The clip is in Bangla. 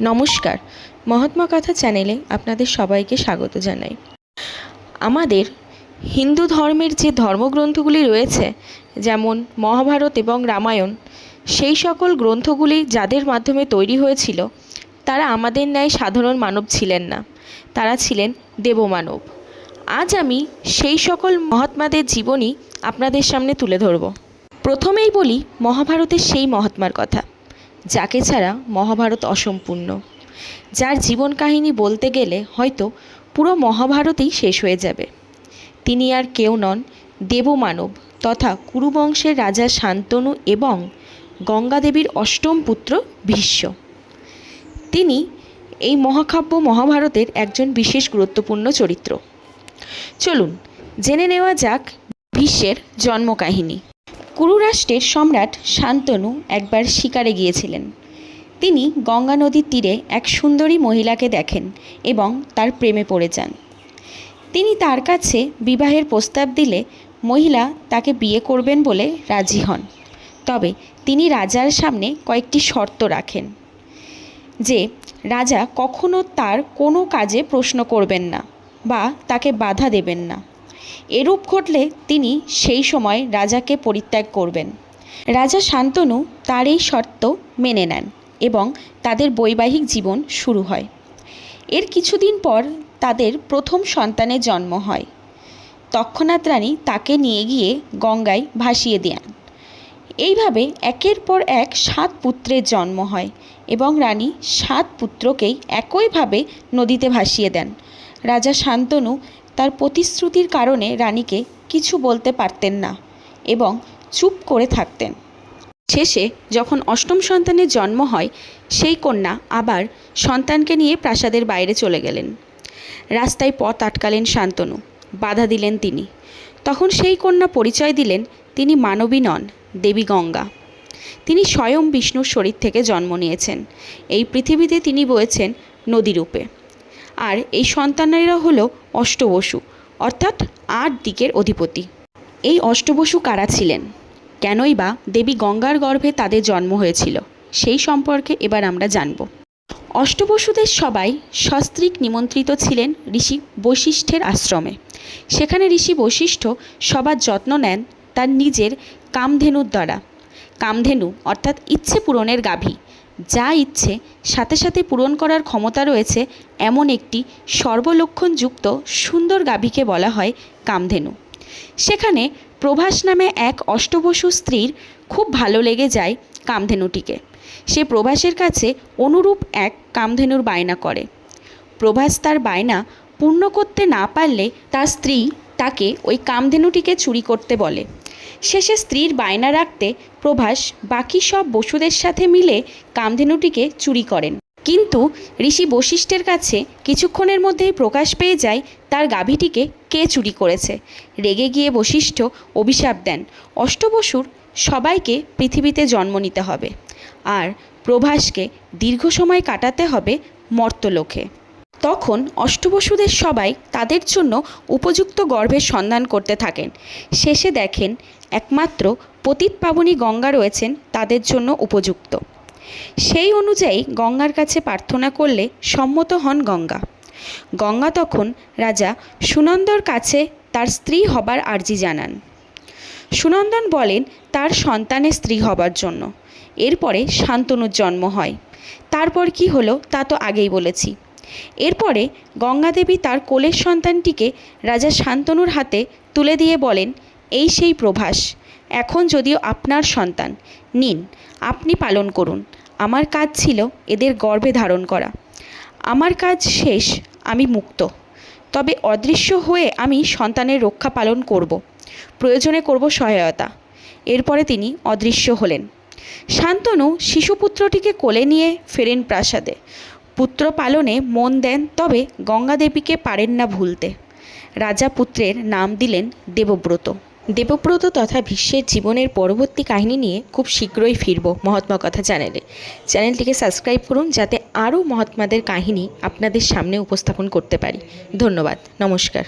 নমস্কার। মহাত্মা কথা চ্যানেলে আপনাদের সবাইকে স্বাগত জানাই। আমাদের হিন্দু ধর্মের যে ধর্মগ্রন্থগুলি রয়েছে, যেমন মহাভারত এবং রামায়ণ, সেই সকল গ্রন্থগুলি যাদের মাধ্যমে তৈরি হয়েছিল, তারা আমাদের ন্যায় সাধারণ মানব ছিলেন না। তারা ছিলেন দেবমানব। আজ আমি সেই সকল মহাত্মাদের জীবনী আপনাদের সামনে তুলে ধরব। প্রথমেই বলি, মহাভারতের সেই মহাত্মার কথা। যাকে ছাড়া মহাভারত অসম্পূর্ণ। যার জীবন কাহিনী বলতে গেলে হয়তো পুরো মহাভারতেই শেষ হয়ে যাবে। তিনি আর কেউ নন, দেবমানব তথা কুরুবংশের রাজা শান্তনু এবং গঙ্গাদেবীর অষ্টম পুত্র ভীষ্ম। তিনি এই মহাকাব্য মহাভারতের একজন বিশেষ গুরুত্বপূর্ণ চরিত্র। চলুন, জেনে নেওয়া যাক ভীষ্মের জন্মকাহিনী। কুরু রাষ্ট্রের সম্রাট শান্তনু একবার শিকারে গিয়েছিলেন। তিনি গঙ্গা নদীর তীরে এক সুন্দরী মহিলাকে দেখেন এবং তার প্রেমে পড়ে যান। তিনি তার কাছে বিবাহের প্রস্তাব দিলে মহিলা তাকে বিয়ে করবেন বলে রাজি হন। তবে তিনি রাজার সামনে কয়েকটি শর্ত রাখেন, যে রাজা কখনো তার কোনো কাজে প্রশ্ন করবেন না বা তাকে বাধা দেবেন না। এরূপ ঘটলে তিনি সেই সময় রাজাকে পরিত্যাগ করবেন। রাজা শান্তনু তার এই শর্ত মেনে নেন এবং তাদের বৈবাহিক জীবন শুরু হয়। এর কিছুদিন পর তাদের প্রথম সন্তানের জন্ম হয়। তৎক্ষণাৎ রানী তাকে নিয়ে গিয়ে গঙ্গায় ভাসিয়ে দেন। এইভাবে একের পর এক সাত পুত্রের জন্ম হয় এবং রানী সাত পুত্রকেই একইভাবে নদীতে ভাসিয়ে দেন। রাজা শান্তনু তার প্রতিশ্রুতির কারণে রানীকে কিছু বলতে পারতেন না এবং চুপ করে থাকতেন। শেষে যখন অষ্টম সন্তানের জন্ম হয়, সেই কন্যা আবার সন্তানকে নিয়ে প্রাসাদের বাইরে চলে গেলেন। রাস্তায় পথ আটকালেন শান্তনু, বাধা দিলেন তিনি। তখন সেই কন্যা পরিচয় দিলেন, তিনি মানবী নন, দেবী গঙ্গা। তিনি স্বয়ং বিষ্ণুর শরীর থেকে জন্ম নিয়েছেন। এই পৃথিবীতে তিনি বয়েছেন নদীরূপে। আর এই সন্তানেরা হলো অষ্টবসু, অর্থাৎ আট দিকের অধিপতি। এই অষ্টবসু কারা ছিলেন? কেনই বা দেবী গঙ্গার গর্ভে তাদের জন্ম হয়েছিল, সেই সম্পর্কে এবার আমরা জানব। অষ্টবসুদের সবাই সস্ত্রীক নিমন্ত্রিত ছিলেন ঋষি বৈশিষ্ঠ্যের আশ্রমে। সেখানে ঋষি বৈশিষ্ঠ্য সবার যত্ন নেন তার নিজের কামধেনুর দ্বারা। কামধেনু অর্থাৎ ইচ্ছে পূরণের গাভী। যা ইচ্ছে, সাথে সাথে পূরণ করার ক্ষমতা রয়েছে এমন একটি সর্বলক্ষণযুক্ত সুন্দর গাভীকে বলা হয় কামধেনু। সেখানে প্রভাস নামে এক অষ্টবসু স্ত্রীর খুব ভালো লেগে যায় কামধেনুটিকে। সে প্রভাসের কাছে অনুরূপ এক কামধেনুর বায়না করে। প্রভাস তার বায়না পূর্ণ করতে না পারলে তার স্ত্রী তাকে ওই কামধেনুটিকে চুরি করতে বলে। শেষে স্ত্রীর বায়না রাখতে প্রভাস বাকি সব বসুদের সাথে মিলে কামধেনুটিকে চুরি করেন। কিন্তু ঋষি বশিষ্ঠের কাছে কিছুক্ষণের মধ্যেই প্রকাশ পেয়ে যায় তার গাভীটিকে কে চুরি করেছে। রেগে গিয়ে বশিষ্ঠ অভিশাপ দেন, অষ্টবসুর, সবাইকে পৃথিবীতে জন্ম নিতে হবে। আর প্রভাসকে দীর্ঘ সময় কাটাতে হবে মর্তলোকে। তখন অষ্টবসুদের সবাই তাদের জন্য উপযুক্ত গর্ভের সন্ধান করতে থাকেন। শেষে দেখেন একমাত্র পতিত পাবনী গঙ্গা রয়েছেন তাদের জন্য উপযুক্ত। সেই অনুযায়ী গঙ্গার কাছে প্রার্থনা করলে সম্মত হন গঙ্গা। গঙ্গা তখন রাজা সুনন্দর কাছে তার স্ত্রী হবার আর্জি জানান। সুনন্দন বলেন, তার সন্তানের স্ত্রী হবার জন্য। এরপরে শান্তনুর জন্ম হয়। তারপর কি হলো তা তো আগেই বলেছি। এরপরে গঙ্গাদেবী তার কোলের সন্তানটিকে রাজা শান্তনুর হাতে তুলে দিয়ে বলেন, এই সেই প্রভাস, এখন যদিও আপনার সন্তান, নিন, আপনি পালন করুন। আমার কাজ ছিল এদের গর্ভে ধারণ করা। আমার কাজ শেষ, আমি মুক্ত। তবে অদৃশ্য হয়ে আমি সন্তানের রক্ষা পালন করব। প্রয়োজনে করব সহায়তা। এরপরে তিনি অদৃশ্য হলেন। শান্তনু শিশুপুত্রটিকে কোলে নিয়ে ফেরেন প্রাসাদে। পুত্র পালনে মন দেন তবে গঙ্গাদেবীকে পারেন না ভুলতে। রাজা পুত্রের নাম দিলেন দেবব্রত। দেবব্রত তথা বিশ্বের জীবনের পরবর্তী কাহিনী নিয়ে খুব শীঘ্রই ফিরব মহাত্মা কথা চ্যানেলে। চ্যানেলটিকে সাবস্ক্রাইব করুন যাতে আরও মহাত্মাদের কাহিনী আপনাদের সামনে উপস্থাপন করতে পারি। ধন্যবাদ। নমস্কার।